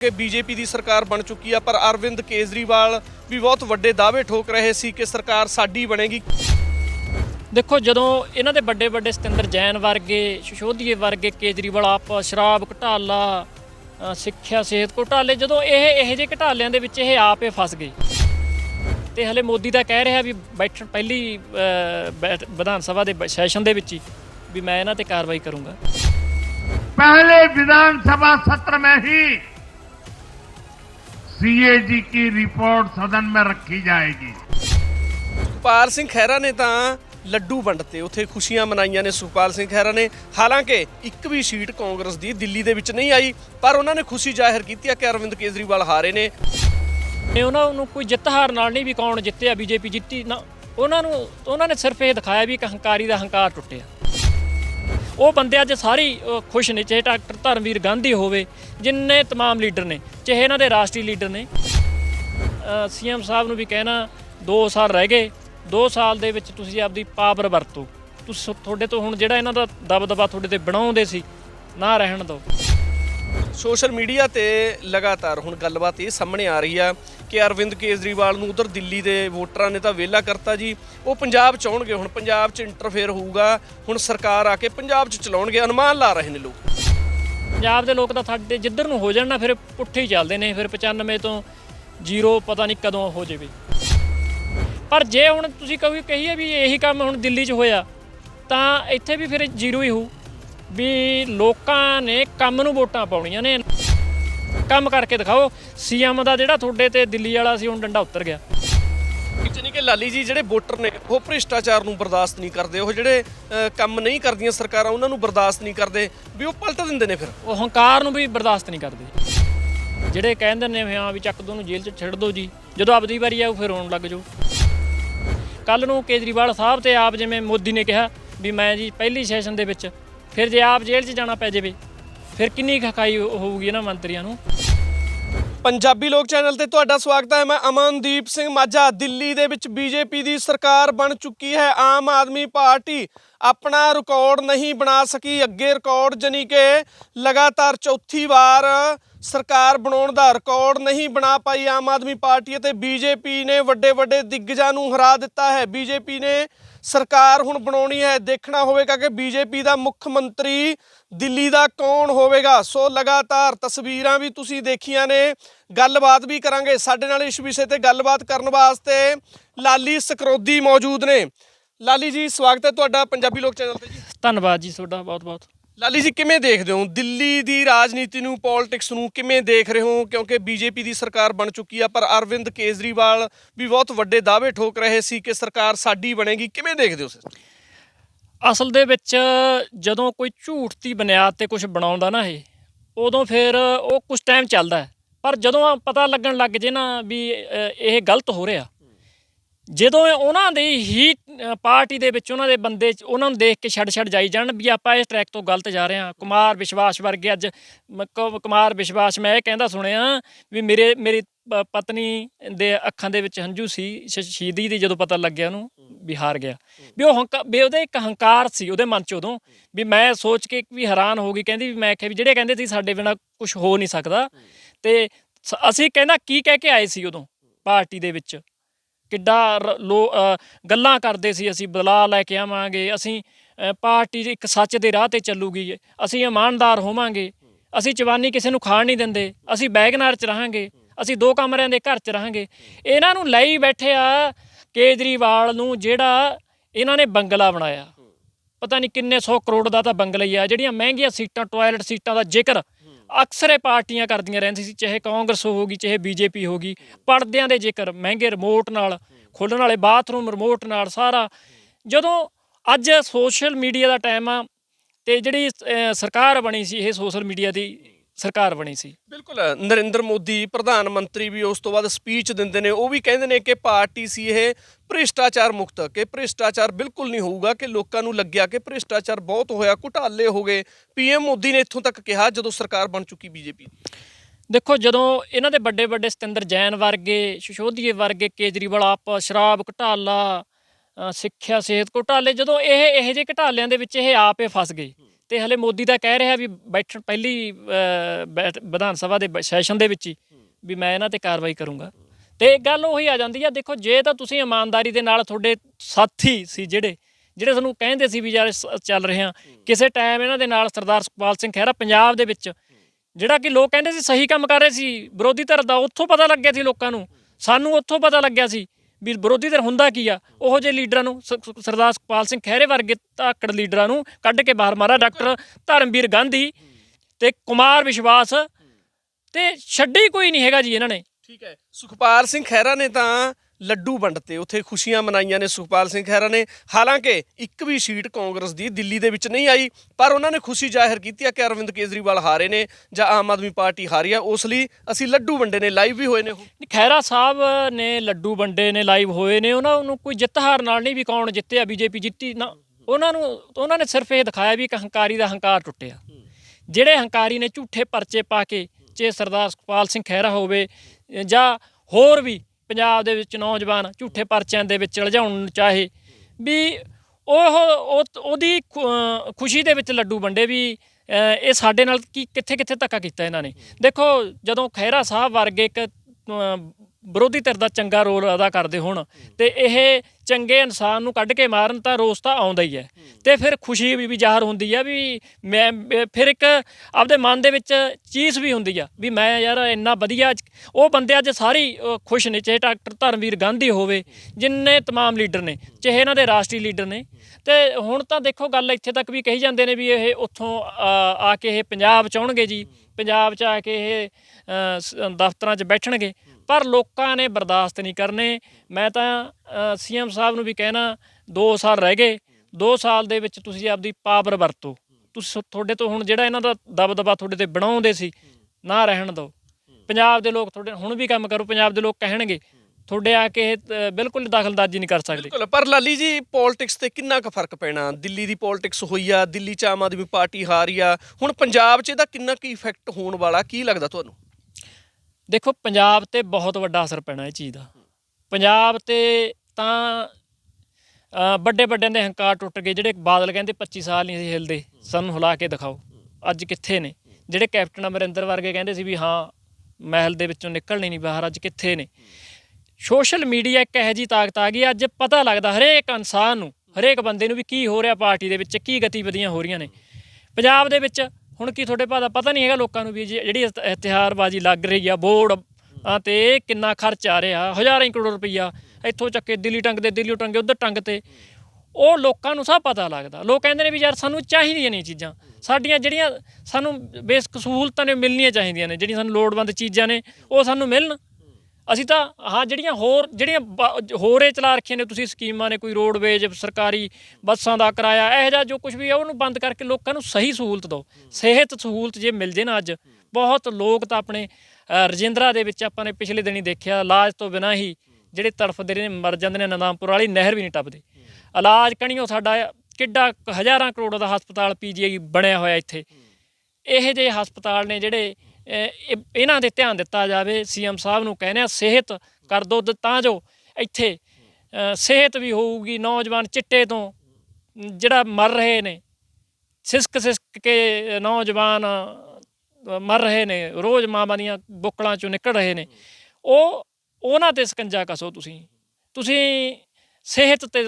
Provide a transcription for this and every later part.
ਕਿ ਬੀਜੇਪੀ ਦੀ ਸਰਕਾਰ ਬਣ ਚੁੱਕੀ ਆ ਪਰ ਅਰਵਿੰਦ ਕੇਜਰੀਵਾਲ ਵੀ ਬਹੁਤ ਵੱਡੇ ਦਾਅਵੇ ਠੋਕ ਰਹੇ ਸੀ ਕਿ ਸਰਕਾਰ ਸਾਡੀ ਬਣੇਗੀ। ਦੇਖੋ ਜਦੋਂ ਇਹਨਾਂ ਦੇ ਵੱਡੇ ਵੱਡੇ ਸਤਿੰਦਰ ਜੈਨ ਵਰਗੇ ਸ਼ਸ਼ੋਧੀਏ ਵਰਗੇ ਕੇਜਰੀਵਾਲ ਆਪ ਸ਼ਰਾਬ ਘਟਾਲਾ ਸਿੱਖਿਆ ਸਿਹਤ ਘਟਾਲੇ ਜਦੋਂ ਇਹ ਇਹੋ ਜਿਹੇ ਘਟਾਲਿਆਂ ਦੇ ਵਿੱਚ ਇਹ ਆਪ ਹੀ ਫਸ ਗਏ। ਤੇ ਹਲੇ ਮੋਦੀ ਦਾ ਕਹਿ ਰਿਹਾ ਵੀ ਬੈਠਣ ਪਹਿਲੀ ਵਿਧਾਨ ਸਭਾ ਦੇ ਸੈਸ਼ਨ ਦੇ ਵਿੱਚ ਹੀ ਵੀ ਮੈਂ ਇਹਨਾਂ ਤੇ ਕਾਰਵਾਈ ਕਰੂੰਗਾ। ਪਹਿਲੇ ਵਿਧਾਨ ਸਭਾ ਸੱਤਰ ਮੈਂ ਹੀ सीएजी की रिपोर्ट सदन में रखी जाएगी ਸੁਖਪਾਲ ਸਿੰਘ ਖਹਿਰਾ ਨੇ ਤਾਂ ਲੱਡੂ ਵੰਡਤੇ ਉੱਥੇ ਖੁਸ਼ੀਆਂ ਮਨਾਈਆਂ ਨੇ ਸੁਖਪਾਲ ਸਿੰਘ ਖਹਿਰਾ ਨੇ ਹਾਲਾਂਕਿ ਇੱਕ ਵੀ ਸੀਟ ਕਾਂਗਰਸ ਦੀ ਦਿੱਲੀ ਦੇ ਵਿੱਚ ਨਹੀਂ ਆਈ ਪਰ ਉਹਨਾਂ ਨੇ ਖੁਸ਼ੀ ਜ਼ਾਹਿਰ ਕੀਤੀ ਹੈ ਕਿ ਅਰਵਿੰਦ ਕੇਜਰੀਵਾਲ ਹਾਰੇ ਨੇ ਇਹ ਉਹਨਾਂ ਨੂੰ ਕੋਈ ਜਿੱਤ ਹਾਰ ਨਾਲ ਨਹੀਂ ਵੀ ਕੌਣ ਜਿੱਤਿਆ ਬੀਜੇਪੀ ਜਿੱਤੀ ਨਾ ਉਹਨਾਂ ਨੂੰ ਉਹਨਾਂ ਨੇ ਸਿਰਫ ਇਹ ਦਿਖਾਇਆ ਵੀ ਇੱਕ ਹੰਕਾਰੀ ਦਾ ਹੰਕਾਰ ਟੁੱਟਿਆ ਉਹ ਬੰਦੇ ਅੱਜ ਸਾਰੇ ਹੀ, ਅਹ, ਖੁਸ਼ ਨੇ ਚਾਹੇ ਡਾਕਟਰ ਧਰਮਵੀਰ ਗਾਂਧੀ ਹੋਵੇ ਜਿੰਨੇ तमाम ਲੀਡਰ ਨੇ ਚਾਹੇ ਇਹਨਾਂ ਦੇ ਰਾਸ਼ਟਰੀ ਲੀਡਰ ਨੇ ਸੀਐਮ ਸਾਹਿਬ ਨੂੰ ਵੀ ਕਹਿਣਾ 2 ਸਾਲ ਰਹਿ ਗਏ 2 ਸਾਲ ਦੇ ਵਿੱਚ ਤੁਸੀਂ ਆਪਦੀ ਪਾਵਰ ਵਰਤੋ ਤੁਸੀਂ ਤੁਹਾਡੇ ਤੋਂ ਹੁਣ ਜਿਹੜਾ ਇਹਨਾਂ ਦਾ ਦਬਦਬਾ ਤੁਹਾਡੇ ਤੇ ਬਣਾਉਂਦੇ ਸੀ ਨਾ ਰਹਿਣ ਦਿਓ ਸੋਸ਼ਲ ਮੀਡੀਆ ਤੇ ਲਗਾਤਾਰ ਹੁਣ ਗੱਲਬਾਤ ਇਹ ਸਾਹਮਣੇ ਆ ਰਹੀ ਆ ਕਿ ਅਰਵਿੰਦ ਕੇਜਰੀਵਾਲ ਨੂੰ ਉਧਰ ਦਿੱਲੀ ਦੇ ਵੋਟਰਾਂ ਨੇ ਤਾਂ ਵਿਹਲਾ ਕਰਤਾ ਜੀ। ਉਹ ਪੰਜਾਬ ਚ ਆਉਣਗੇ, ਹੁਣ ਪੰਜਾਬ ਚ ਇੰਟਰਫੇਅਰ ਹੋਊਗਾ, ਹੁਣ ਸਰਕਾਰ ਆ ਕੇ ਪੰਜਾਬ ਚ ਚਲਾਉਣਗੇ, ਅਨੁਮਾਨ ਲਾ ਰਹੇ ਨੇ ਲੋਕ। ਪੰਜਾਬ ਦੇ ਲੋਕ ਤਾਂ ਸਾਡੇ ਜਿੱਧਰ ਨੂੰ ਹੋ ਜਾਣ ਨਾ, ਫਿਰ ਪੁੱਠੇ ਹੀ ਚੱਲਦੇ ਨੇ, ਫਿਰ 95 ਤੋਂ ਜ਼ੀਰੋ ਪਤਾ ਨਹੀਂ ਕਦੋਂ ਹੋ ਜਾਵੇ। ਪਰ ਜੇ ਹੁਣ ਤੁਸੀਂ ਕਹੋ ਕਹੀਏ ਵੀ ਇਹੀ ਕੰਮ ਹੁਣ ਦਿੱਲੀ 'ਚ ਹੋਇਆ, ਤਾਂ ਇੱਥੇ ਵੀ ਫਿਰ ਜ਼ੀਰੋ ਹੀ ਹੋਊ। ਵੀ ਲੋਕਾਂ ਨੇ ਕੰਮ ਨੂੰ ਵੋਟਾਂ ਪਾਉਣੀਆਂ ਨੇ। ਕੰਮ ਕਰਕੇ ਦਿਖਾਓ। ਸੀਐਮ ਦਾ ਜਿਹੜਾ ਤੁਹਾਡੇ ਤੇ ਦਿੱਲੀ ਵਾਲਾ ਸੀ ਹੁਣ ਡੰਡਾ ਉੱਤਰ ਗਿਆ। ਜਾਨੀ ਕਿ ਲਾਲੀ ਜੀ ਜਿਹੜੇ ਵੋਟਰ ਨੇ ਉਹ ਭ੍ਰਿਸ਼ਟਾਚਾਰ ਨੂੰ ਬਰਦਾਸ਼ਤ ਨਹੀਂ ਕਰਦੇ। ਉਹ ਜਿਹੜੇ ਕੰਮ ਨਹੀਂ ਕਰਦੀਆਂ ਸਰਕਾਰਾਂ ਉਹਨਾਂ ਨੂੰ ਬਰਦਾਸ਼ਤ ਨਹੀਂ ਕਰਦੇ। ਵੀ ਉਹ ਪਲਟ ਦਿੰਦੇ ਨੇ ਫਿਰ। ਉਹ ਹੰਕਾਰ ਨੂੰ ਵੀ ਬਰਦਾਸ਼ਤ ਨਹੀਂ ਕਰਦੇ। ਜਿਹੜੇ ਕਹਿੰਦੇ ਨੇ ਹਾਂ ਵੀ ਚੱਕ ਦੋ ਨੂੰ ਜੇਲ੍ਹ 'ਚ ਛੱਡ ਦਿਓ ਜੀ। ਜਦੋਂ ਆਪਦੀ ਵਾਰੀ ਆਊ ਫਿਰ ਰੋਣ ਲੱਗ ਜਾਓ ਕੱਲ ਨੂੰ ਕੇਜਰੀਵਾਲ ਸਾਹਿਬ ਤੇ ਆਪ ਜਿਵੇਂ ਮੋਦੀ ਨੇ ਕਿਹਾ ਵੀ ਮੈਂ ਜੀ ਪਹਿਲੀ ਸੈਸ਼ਨ ਦੇ ਵਿੱਚ ਫਿਰ ਜੇ ਆਪ ਜੇਲ੍ਹ 'ਚ ਜਾਣਾ ਪੈ ਜਾਵੇ ਫਿਰ ਕਿੰਨੀ ਖਕਾਈ ਹੋਊਗੀ ਇਹਨਾਂ ਮੰਤਰੀਆਂ ਨੂੰ? ਪੰਜਾਬੀ ਲੋਕ ਚੈਨਲ ਤੇ ਤੁਹਾਡਾ ਸਵਾਗਤ ਹੈ। ਮੈਂ ਅਮਨਦੀਪ ਸਿੰਘ ਮਾਝਾ, ਦਿੱਲੀ ਦੇ ਵਿੱਚ ਬੀਜੇਪੀ ਦੀ ਸਰਕਾਰ ਬਣ ਚੁੱਕੀ ਹੈ। ਆਮ ਆਦਮੀ ਪਾਰਟੀ ਆਪਣਾ ਰਿਕਾਰਡ ਨਹੀਂ ਬਣਾ ਸਕੀ। ਅੱਗੇ ਰਿਕਾਰਡ ਜਨੀ ਕਿ ਲਗਾਤਾਰ ਚੌਥੀ ਵਾਰ ਸਰਕਾਰ ਬਣਾਉਣ ਦਾ ਰਿਕਾਰਡ ਨਹੀਂ ਬਣਾ ਪਾਈ ਆਮ ਆਦਮੀ ਪਾਰਟੀ ਅਤੇ ਬੀਜੇਪੀ ਨੇ ਵੱਡੇ ਵੱਡੇ ਦਿੱਗਜਾਂ ਨੂੰ ਹਰਾ ਦਿੱਤਾ ਹੈ। ਬੀਜੇਪੀ ਨੇ ਸਰਕਾਰ ਹੁਣ ਬਣਾਉਣੀ ਹੈ। ਦੇਖਣਾ ਹੋਵੇਗਾ ਕਿ ਬੀਜੇਪੀ ਦਾ ਮੁੱਖ ਮੰਤਰੀ ਦਿੱਲੀ ਦਾ ਕੌਣ ਹੋਵੇਗਾ। ਸੋ ਲਗਾਤਾਰ ਤਸਵੀਰਾਂ ਵੀ ਤੁਸੀਂ ਦੇਖੀਆਂ ਨੇ। ਗੱਲਬਾਤ ਵੀ ਕਰਾਂਗੇ। ਸਾਡੇ ਨਾਲ ਇਸ ਵਿਸ਼ੇ ਤੇ ਗੱਲਬਾਤ ਕਰਨ ਵਾਸਤੇ ਲਾਲੀ ਸਕਰੋਦੀ ਮੌਜੂਦ ਨੇ। ਲਾਲੀ ਜੀ, ਸਵਾਗਤ ਹੈ ਤੁਹਾਡਾ ਪੰਜਾਬੀ ਲੋਕ ਚੈਨਲ ਤੇ ਜੀ। ਧੰਨਵਾਦ ਜੀ ਤੁਹਾਡਾ। ਬਹੁਤ ਬਹੁਤ ਲਾਲੀ ਜੀ, ਕਿਵੇਂ ਦੇਖਦੇ ਹੋ? ਦਿੱਲੀ ਦੀ ਰਾਜਨੀਤੀ ਨੂੰ ਪੋਲਿਟਿਕਸ ਨੂੰ ਕਿਵੇਂ ਦੇਖ ਰਹੇ ਹੋ? ਕਿਉਂਕਿ ਬੀਜੇਪੀ ਦੀ ਸਰਕਾਰ ਬਣ ਚੁੱਕੀ ਆ, ਪਰ ਅਰਵਿੰਦ ਕੇਜਰੀਵਾਲ ਵੀ ਬਹੁਤ ਵੱਡੇ ਦਾਅਵੇ ਠੋਕ ਰਹੇ ਸੀ ਕਿ ਸਰਕਾਰ ਸਾਡੀ ਬਣੇਗੀ। ਕਿਵੇਂ ਦੇਖਦੇ ਹੋ ਸਿਰ? ਅਸਲ ਦੇ ਵਿੱਚ ਜਦੋਂ ਕੋਈ ਝੂਠ ਦੀ ਬੁਨਿਆਦ ਤੇ ਕੁਝ ਬਣਾਉਂਦਾ ਨਾ ਇਹ, ਉਦੋਂ ਫਿਰ ਉਹ ਕੁਝ ਟਾਈਮ ਚੱਲਦਾ ਪਰ ਜਦੋਂ ਪਤਾ ਲੱਗਣ ਲੱਗ ਜੇ ਨਾ ਵੀ ਇਹ ਗਲਤ ਹੋ ਰਿਹਾ ਜਦੋਂ ਉਹਨਾਂ ਦੇ ਹੀ ਪਾਰਟੀ ਦੇ ਵਿੱਚ ਉਹਨਾਂ ਦੇ ਬੰਦੇ ਉਹਨਾਂ ਨੂੰ ਦੇਖ ਕੇ ਛੱਡ ਛੱਡ ਜਾਈ ਜਾਣ ਵੀ ਆਪਾਂ ਇਸ ਟਰੈਕ ਤੋਂ ਗਲਤ ਜਾ ਰਹੇ ਹਾਂ। ਕੁਮਾਰ ਵਿਸ਼ਵਾਸ ਵਰਗੇ ਅੱਜ ਮ- ਕ- ਕੁਮਾਰ ਵਿਸ਼ਵਾਸ ਮੈਂ ਇਹ ਕਹਿੰਦਾ ਸੁਣਿਆ ਵੀ ਮੇਰੇ, ਮੇਰੀ ਪ- ਪਤਨੀ ਦੇ ਅੱਖਾਂ ਦੇ ਵਿੱਚ ਹੰਝੂ ਸੀ ਸ਼ਹੀਦੀ ਦੀ ਜਦੋਂ ਪਤਾ ਲੱਗਿਆ ਉਹਨੂੰ ਵੀ ਹਾਰ ਗਿਆ। ਵੀ ਉਹ ਹੰਕਾ, ਵੀ ਉਹਦੇ ਇੱਕ ਹੰਕਾਰ ਸੀ ਉਹਦੇ ਮਨ ਚ ਉਦੋਂ ਵੀ ਮੈਂ ਸੋਚ ਕੇ ਵੀ ਹੈਰਾਨ ਹੋ ਗਈ, ਕਹਿੰਦੀ ਵੀ ਮੈਂ ਕਿਹਾ ਵੀ ਜਿਹੜੇ ਕਹਿੰਦੇ ਸੀ ਸਾਡੇ ਬਿਨਾ ਕੁਝ ਹੋ ਨਹੀਂ ਸਕਦਾ ਤੇ ਸ- ਅਸੀਂ ਕਹਿੰਦਾ ਕੀ ਕਹਿ ਕੇ ਆਏ ਸੀ ਉਦੋਂ ਪਾਰਟੀ ਦੇ ਵਿੱਚ? ਕਿੱਡਾ ਰ- ਲੋ ਗੱਲਾਂ ਕਰਦੇ ਸੀ ਅਸੀਂ ਬਦਲਾਅ ਲੈ ਕੇ ਆਵਾਂਗੇ ਅਸੀਂ ਅ, ਪਾਰਟੀ ਇੱਕ ਸੱਚ ਦੇ ਰਾਹ ਤੇ ਚੱਲੂਗੀ ਅਸੀਂ ਇਮਾਨਦਾਰ ਹੋਵਾਂਗੇ ਅਸੀਂ ਜਵਾਨੀ ਕਿਸੇ ਨੂੰ ਖਾਣ ਨਹੀਂ ਦਿੰਦੇ ਅਸੀਂ ਬੈਗਨਾਰ ਚ ਰਹਾਂਗੇ ਅਸੀਂ ਦੋ ਕਮਰਿਆਂ ਦੇ ਘਰ ਚ ਰਹਾਂਗੇ। ਇਹਨਾਂ ਨੂੰ ਲਈ ਬੈਠੇ ਆ ਕੇਜਰੀਵਾਲ ਨੂੰ ਜਿਹੜਾ ਇਹਨਾਂ ਨੇ ਬੰਗਲਾ ਬਣਾਇਆ। ਪਤਾ ਨਹੀਂ ਕਿੰਨੇ 100 ਕਰੋੜ ਦਾ ਤਾਂ ਬੰਗਲਾ ਹੀ ਆ ਜਿਹੜੀਆਂ ਮਹਿੰਗੀਆਂ ਸੀਟਾਂ ਟਾਇਲਟ ਸੀਟਾਂ ਦਾ ਜ਼ਿਕਰ ਅਕਸਰ ਇਹ ਪਾਰਟੀਆਂ ਕਰਦੀਆਂ ਰਹਿੰਦੀ ਸੀ, ਚਾਹੇ ਕਾਂਗਰਸ ਹੋਗੀ ਚਾਹੇ ਬੀਜੇਪੀ ਹੋਗੀ ਪਰਦਿਆਂ ਦੇ ਜੇਕਰ ਮਹਿੰਗੇ ਰਿਮੋਟ ਨਾਲ ਖੋਲਣ ਵਾਲੇ ਬਾਥਰੂਮ ਰਿਮੋਟ ਨਾਲ ਸਾਰਾ, ਜਦੋਂ ਅੱਜ ਸੋਸ਼ਲ ਮੀਡੀਆ ਦਾ ਟਾਈਮ ਆ, ਤੇ ਜਿਹੜੀ ਸਰਕਾਰ ਬਣੀ ਸੀ ਇਹ ਸੋਸ਼ਲ ਮੀਡੀਆ ਦੀ ਸਰਕਾਰ ਬਣੀ ਸੀ। ਬਿਲਕੁਲ ਨਰਿੰਦਰ ਮੋਦੀ ਪ੍ਰਧਾਨ ਮੰਤਰੀ ਵੀ ਉਸ ਤੋਂ ਬਾਅਦ ਸਪੀਚ ਦਿੰਦੇ ਨੇ। ਉਹ ਵੀ ਕਹਿੰਦੇ ਨੇ ਕਿ ਪਾਰਟੀ ਸੀ ਇਹ ਭ੍ਰਿਸ਼ਟਾਚਾਰ ਮੁਕਤ ਕਿ ਭ੍ਰਿਸ਼ਟਾਚਾਰ ਬਿਲਕੁਲ ਨਹੀਂ ਹੋਊਗਾ ਕਿ ਲੋਕਾਂ ਨੂੰ ਲੱਗਿਆ ਕਿ ਭ੍ਰਿਸ਼ਟਾਚਾਰ ਬਹੁਤ ਹੋਇਆ ਘੁਟਾਲੇ ਹੋ ਗਏ। ਪੀਐਮ ਮੋਦੀ ਨੇ ਇੱਥੋਂ ਤੱਕ ਕਿਹਾ ਜਦੋਂ ਸਰਕਾਰ ਬਣ ਚੁੱਕੀ ਬੀਜੇਪੀ ਦੀ। ਦੇਖੋ ਜਦੋਂ ਇਹਨਾਂ ਦੇ ਵੱਡੇ ਵੱਡੇ ਸਤਿੰਦਰ ਜੈਨ ਵਰਗੇ ਸ਼ਸ਼ੋਧੀਏ ਵਰਗੇ ਕੇਜਰੀਵਾਲ ਆਪ ਸ਼ਰਾਬ ਘੁਟਾਲਾ ਸਿੱਖਿਆ ਸਿਹਤ ਘੁਟਾਲੇ ਜਦੋਂ ਇਹ ਇਹੋ ਜਿਹੇ ਘਟਾਲਿਆਂ ਦੇ ਵਿੱਚ ਇਹ ਆਪ ਫਸ ਗਏ। ਤੇ ਹਲੇ ਮੋਦੀ ਤਾਂ ਕਹਿ ਰਿਹਾ ਵੀ ਬੈਠਣ ਪਹਿਲੀ ਅਹ, ਵਿਧਾਨ ਸਭਾ ਦੇ ਬ- ਸੈਸ਼ਨ ਦੇ ਵਿੱਚ ਹੀ ਵੀ ਮੈਂ ਇਹਨਾਂ ਤੇ ਕਾਰਵਾਈ ਕਰੂੰਗਾ। ਤੇ ਗੱਲ ਉਹੀ ਆ ਜਾਂਦੀ ਆ ਦੇਖੋ ਜੇ ਤਾਂ ਤੁਸੀਂ ਇਮਾਨਦਾਰੀ ਦੇ ਨਾਲ ਤੁਹਾਡੇ ਸਾਥੀ ਸੀ ਜਿਹੜੇ ਜਿਹੜੇ ਤੁਹਾਨੂੰ ਕਹਿੰਦੇ ਸੀ ਵੀ ਯਾਰ ਸ- ਚੱਲ ਰਹੇ ਆ ਕਿਸੇ ਟਾਈਮ ਇਹਨਾਂ ਦੇ ਨਾਲ ਸਰਦਾਰ ਸੁਖਪਾਲ ਸਿੰਘ ਖਹਿਰਾ ਪੰਜਾਬ ਦੇ ਵਿੱਚ ਜਿਹੜਾ ਕਿ ਲੋਕ ਕਹਿੰਦੇ ਸੀ ਸਹੀ ਕੰਮ ਕਰ ਰਹੇ ਸੀ ਵਿਰੋਧੀ ਧਿਰ ਦਾ ਉੱਥੋਂ ਪਤਾ ਲੱਗਿਆ ਸੀ ਲੋਕਾਂ ਨੂੰ ਸਾਨੂੰ ਉੱਥੋਂ ਪਤਾ ਲੱਗਿਆ ਸੀ ਵੀ ਵਿਰੋਧੀ ਧਿਰ ਹੁੰਦਾ ਕੀ ਆ? ਉਹੋ ਜਿਹੇ ਲੀਡਰਾਂ ਨੂੰ ਸਰਦਾਰ ਸੁਖਪਾਲ ਸਿੰਘ ਖਹਿਰੇ ਵਰਗੇ ਧਾਕੜ ਲੀਡਰਾਂ ਨੂੰ ਕੱਢ ਕੇ ਬਾਹਰ ਮਾਰਾ ਡਾਕਟਰ ਧਰਮਵੀਰ ਗਾਂਧੀ ਤੇ ਕੁਮਾਰ ਵਿਸ਼ਵਾਸ ਤੇ ਛੱਡੀ ਕੋਈ ਨਹੀਂ ਹੈਗਾ ਜੀ ਇਹਨਾਂ ਨੇ। ਠੀਕ ਹੈ। ਸੁਖਪਾਲ ਸਿੰਘ ਖਹਿਰਾ ਨੇ ਤਾਂ ਲੱਡੂ ਵੰਡਤੇ ਉੱਥੇ ਖੁਸ਼ੀਆਂ ਮਨਾਈਆਂ ਨੇ ਸੁਖਪਾਲ ਸਿੰਘ ਖਹਿਰਾ ਨੇ। ਹਾਲਾਂਕਿ ਇੱਕ ਵੀ ਸੀਟ ਕਾਂਗਰਸ ਦੀ ਦਿੱਲੀ ਦੇ ਵਿੱਚ ਨਹੀਂ ਆਈ, ਪਰ ਉਹਨਾਂ ਨੇ ਖੁਸ਼ੀ ਜ਼ਾਹਿਰ ਕੀਤੀ ਹੈ ਕਿ ਅਰਵਿੰਦ ਕੇਜਰੀਵਾਲ ਹਾਰੇ ਨੇ ਜਾਂ ਆਮ ਆਦਮੀ ਪਾਰਟੀ ਹਾਰੀ ਆ ਉਸ ਲਈ ਅਸੀਂ ਲੱਡੂ ਵੰਡੇ ਨੇ, ਲਾਈਵ ਵੀ ਹੋਏ ਨੇ ਖਹਿਰਾ ਸਾਹਿਬ ਨੇ ਲੱਡੂ ਵੰਡੇ ਨੇ, ਲਾਈਵ ਹੋਏ ਨੇ। ਉਹਨਾਂ ਨੂੰ ਕੋਈ ਜਿੱਤ ਹਾਰ ਨਾਲ ਨਹੀਂ ਵੀ ਕੌਣ ਜਿੱਤਿਆ, ਬੀਜੇਪੀ ਜਿੱਤੀ ਨਾ। ਉਹਨਾਂ ਨੂੰ, ਉਹਨਾਂ ਨੇ ਸਿਰਫ ਇਹ ਦਿਖਾਇਆ ਵੀ ਇੱਕ ਹੰਕਾਰੀ ਦਾ ਹੰਕਾਰ ਟੁੱਟਿਆ। ਜਿਹੜੇ ਹੰਕਾਰੀ ਨੇ ਝੂਠੇ ਪਰਚੇ ਪਾ ਕੇ ਚੇ ਸਰਦਾਰ ਸੁਖਪਾਲ ਸਿੰਘ ਖਹਿਰਾ ਹੋਵੇ ਜਾਂ ਹੋਰ ਵੀ ਪੰਜਾਬ ਦੇ ਵਿੱਚ ਨੌਜਵਾਨ ਝੂਠੇ ਪਰਚਿਆਂ ਦੇ ਵਿੱਚ ਉਲਝਾਉਣ ਚਾਹੇ, ਵੀ ਉਹ, ਉਹ- ਉਹਦੀ ਖੁ- ਖੁਸ਼ੀ ਦੇ ਵਿੱਚ ਲੱਡੂ ਵੰਡੇ ਵੀ ਇਹ ਸਾਡੇ ਨਾਲ ਕੀ ਕਿੱਥੇ ਕਿੱਥੇ ਧੱਕਾ ਕੀਤਾ ਇਹਨਾਂ ਨੇ। ਦੇਖੋ, ਜਦੋਂ ਖਹਿਰਾ ਸਾਹਿਬ ਵਰਗੇ ਇੱਕ ਵਿਰੋਧੀ ਧਿਰ ਦਾ ਚੰਗਾ ਰੋਲ ਅਦਾ ਕਰਦੇ ਹੋਣ ਤੇ ਇਹ ਚੰਗੇ ਇਨਸਾਨ ਨੂੰ ਕੱਢ ਕੇ ਮਾਰਨ ਤਾਂ ਰੋਸ ਤਾਂ ਆਉਂਦਾ ਹੀ ਹੈ ਤੇ ਫਿਰ ਖੁਸ਼ੀ ਵੀ ਵੀ ਜ਼ਾਹਰ ਹੁੰਦੀ ਆ ਵੀ ਮੈਂ ਮੈਂ- ਫਿਰ ਇੱਕ ਆਪਦੇ ਮਨ ਦੇ ਵਿੱਚ ਚੀਜ਼ ਵੀ ਹੁੰਦੀ ਆ ਵੀ ਮੈਂ ਯਾਰ ਇੰਨਾ ਵਧੀਆ ਅੱਜ- ਉਹ ਬੰਦੇ ਅੱਜ ਸਾਰੀ ਅ, ਖੁਸ਼ ਨੇ ਚਾਹੇ ਡਾਕਟਰ ਧਰਮਵੀਰ ਗਾਂਧੀ ਹੋਵੇ ਜਿੰਨੇ तमाम ਲੀਡਰ ਨੇ ਚਾਹੇ ਇਹਨਾਂ ਦੇ ਰਾਸ਼ਟਰੀ ਲੀਡਰ ਨੇ ਤੇ ਹੁਣ ਤਾਂ ਦੇਖੋ ਗੱਲ ਇੱਥੇ ਤੱਕ ਵੀ ਕਹੀ ਜਾਂਦੇ ਨੇ ਵੀ ਇਹ ਉੱਥੋਂ ਅ, ਆ ਕੇ ਇਹ ਪੰਜਾਬ ਚ ਆਉਣਗੇ ਜੀ ਪੰਜਾਬ ਚ ਆ ਕੇ ਇਹ ਅ, ਸ- ਦਫ਼ਤਰਾਂ 'ਚ ਬੈਠਣਗੇ ਪਰ ਲੋਕਾਂ ਨੇ ਬਰਦਾਸ਼ਤ ਨਹੀਂ ਕਰਨੇ। ਮੈਂ ਤਾਂ ਸੀਐਮ ਸਾਹਿਬ ਨੂੰ ਵੀ ਕਹਿਣਾ 2 ਸਾਲ ਰਹਿ ਗਏ। 2 ਸਾਲ ਦੇ ਵਿੱਚ ਤੁਸੀਂ ਆਪਦੀ ਪਾਵਰ ਵਰਤੋ। ਤੁਸੀਂ ਤੁਹਾਡੇ ਤੋਂ ਹੁਣ ਜਿਹੜਾ ਇਹਨਾਂ ਦਾ ਦਬਦਬਾ ਤੁਹਾਡੇ ਤੇ ਬਣਾਉਂਦੇ ਸੀ, ਨਾ ਰਹਿਣ ਦਿਓ। ਪੰਜਾਬ ਦੇ ਲੋਕ ਤੁਹਾਡੇ, ਹੁਣ ਵੀ ਕੰਮ ਕਰੋ, ਪੰਜਾਬ ਦੇ ਲੋਕ ਕਹਿਣਗੇ, ਤੁਹਾਡੇ ਆ ਕੇ ਇਹ ਬਿਲਕੁਲ ਦਖਲਅੰਦਾਜ਼ੀ ਨਹੀਂ ਕਰ ਸਕਦੇ। ਬਿਲਕੁਲ, ਪਰ ਲਾਲੀ ਜੀ, ਪੋਲਿਟਿਕਸ ਤੇ ਕਿੰਨਾ ਕੁ ਫ਼ਰਕ ਪੈਣਾ? ਦਿੱਲੀ ਦੀ ਪੋਲਿਟਿਕਸ ਹੋਈ ਆ, ਦਿੱਲੀ ਚ ਆਮ ਆਦਮੀ ਪਾਰਟੀ ਹਾਰੀ ਆ। ਹੁਣ ਪੰਜਾਬ ਚ ਇਹਦਾ ਕਿੰਨਾ ਕੁ ਇਫੈਕਟ ਹੋਣ ਵਾਲਾ, ਕੀ ਲੱਗਦਾ ਤੁਹਾਨੂੰ? ਦੇਖੋ, ਪੰਜਾਬ ਤੇ ਬਹੁਤ ਵੱਡਾ ਅਸਰ ਪੈਣਾ ਇਹ ਚੀਜ਼ ਦਾ। ਪੰਜਾਬ ਤੇ ਤਾਂ ਵੱਡੇ ਵੱਡਿਆਂ ਦੇ ਹੰਕਾਰ ਟੁੱਟ ਗਏ, ਜਿਹੜੇ ਬਾਦਲ ਕਹਿੰਦੇ 25 ਸਾਲ ਨਹੀਂ ਅਸੀਂ ਹਿਲਦੇ, ਸਾਨੂੰ ਹਿਲਾ ਕੇ ਦਿਖਾਓ, ਅੱਜ ਕਿੱਥੇ ਨੇ? ਜਿਹੜੇ ਕੈਪਟਨ ਅਮਰਿੰਦਰ ਵਰਗੇ ਕਹਿੰਦੇ ਸੀ ਵੀ ਹਾਂ, ਮਹਿਲ ਦੇ ਵਿੱਚੋਂ ਨਿਕਲਣੇ ਨਹੀਂ ਬਾਹਰ, ਅੱਜ ਕਿੱਥੇ ਨੇ? ਸੋਸ਼ਲ ਮੀਡੀਆ ਇੱਕ ਇਹੋ ਜੀ ਤਾਕਤ ਆ ਗਈ, ਅੱਜ ਪਤਾ ਲੱਗਦਾ ਹਰੇਕ ਇਨਸਾਨ ਨੂੰ, ਹਰੇਕ ਬੰਦੇ ਨੂੰ ਵੀ ਕੀ ਹੋ ਰਿਹਾ ਪਾਰਟੀ ਦੇ ਵਿੱਚ, ਕੀ ਗਤੀਵਿਧੀਆਂ ਹੋ ਰਹੀਆਂ ਨੇ। ਪੰਜਾਬ ਦੇ ਵਿੱਚ ਹੁਣ ਕੀ ਤੁਹਾਡੇ ਭਾਅ ਦਾ ਪਤਾ ਨਹੀਂ ਹੈਗਾ ਲੋਕਾਂ ਨੂੰ ਵੀ ਜੇ- ਜਿਹੜੀ ਇਸ਼ਤ- ਲੱਗ ਰਹੀ ਆ, ਬੋਰਡ ਆ ਤੇ ਕਿੰਨਾ ਖਰਚ ਆ ਰਿਹਾ, ਹਜ਼ਾਰਾਂ ਹੀ ਕਰੋੜ ਰੁਪਈਆ, ਇੱਥੋਂ ਚੱਕੇ ਦਿੱਲੀ ਟੰਗ ਦੇ, ਦਿੱਲੀ ਟੰਗੇ ਉਧਰ ਟੰਗ ਤੇ। ਉਹ ਲੋਕਾਂ ਨੂੰ ਸਭ ਪਤਾ ਲੱਗਦਾ। ਲੋਕ ਕਹਿੰਦੇ ਨੇ ਵੀ ਯਾਰ ਸਾਨੂੰ ਚਾਹੀਦੀਆਂ ਨੇ ਚੀਜ਼ਾਂ। ਸਾਡੀਆਂ ਜਿਹੜੀਆਂ ਸਾਨੂੰ ਬੇਸਿਕ ਸਹੂਲਤਾਂ ਨੇ ਮਿਲਣੀਆਂ ਚਾਹੀਦੀਆਂ ਨੇ। ਜਿਹੜੀਆਂ ਸਾਨੂੰ ਲੋੜਵੰਦ ਚੀਜ਼ਾਂ ਨੇ, ਉਹ ਸਾਨੂੰ ਮਿਲਣ। ਅਸੀਂ ਤਾਂ ਹਾਂ ਜਿਹੜੀਆਂ ਹੋਰ, ਜਿਹੜੀਆਂ ਬ- ਹੋਰੇ ਚਲਾ ਰੱਖੀਆਂ ਨੇ, ਤੁਸੀਂ ਸਕੀਮਾਂ ਨੇ, ਕੋਈ ਰੋਡਵੇਜ, ਸਰਕਾਰੀ ਬੱਸਾਂ ਦਾ ਕਿਰਾਇਆ, ਇਹੋ ਜਿਹਾ ਜੋ ਕੁਝ ਵੀ ਹੈ ਉਹਨੂੰ ਬੰਦ ਕਰਕੇ ਲੋਕਾਂ ਨੂੰ ਸਹੀ ਸਹੂਲਤ ਦਿਓ। ਸਿਹਤ ਸਹੂਲਤ ਜੇ ਮਿਲ ਜੇ ਨਾ ਅੱਜ, ਬਹੁਤ ਲੋਕ ਤਾਂ ਆਪਣੇ ਰਜਿੰਦਰਾ ਦੇ ਵਿੱਚ ਆਪਾਂ ਨੇ ਪਿਛਲੇ ਦਿਨੀ ਦੇਖਿਆ, ਇਲਾਜ ਤੋਂ ਬਿਨਾਂ ਹੀ ਜਿਹੜੇ ਤੜਫਦੇ ਨੇ, ਮਰ ਜਾਂਦੇ ਨੇ, ਨਦਾਮਪੁਰ ਵਾਲੀ ਨਹਿਰ ਵੀ ਨਹੀਂ ਟੱਪਦੇ। ਇਲਾਜ ਕਣੀਓ ਸਾਡਾ ਕਿੱਡਾ ਹਜ਼ਾਰਾਂ ਕਰੋੜ ਦਾ ਹਸਪਤਾਲ ਪੀਜੀਆਈ ਬਣਿਆ ਹੋਇਆ ਇੱਥੇ। ਇਹ ਜਿਹੇ ਹਸਪਤਾਲ ਨੇ ਜਿਹੜੇ ਇਹਨਾਂ ਦੇ ਧਿਆਨ ਦਿੱਤਾ ਜਾਵੇ, ਸੀਐਮ ਸਾਹਿਬ ਨੂੰ ਕਹਿੰਦੇ ਆ, ਸਿਹਤ ਕਰ ਦੋ ਤਾਂ ਜੋ ਇੱਥੇ ਸਿਹਤ ਵੀ ਹੋਊਗੀ, ਨੌਜਵਾਨ ਚਿੱਟੇ ਤੋਂ, ਜਿਹੜਾ ਮਰ ਰਹੇ ਨੇ, ਸਿਸਕ ਸਿਸਕ ਕੇ ਨੌਜਵਾਨ ਮਰ ਰਹੇ ਨੇ, ਰੋਜ਼ ਮਾਵਾਂ ਦੀਆਂ ਬੁੱਕਲਾਂ ਚੋਂ ਨਿਕਲ ਰਹੇ ਨੇ, ਉਹ, ਉਹਨਾਂ ਤੇ ਸਕੰਜਾ ਕਸੋ ਤੁਸੀਂ। ਤੁਸੀਂ ਸਿਹਤ ਤੇ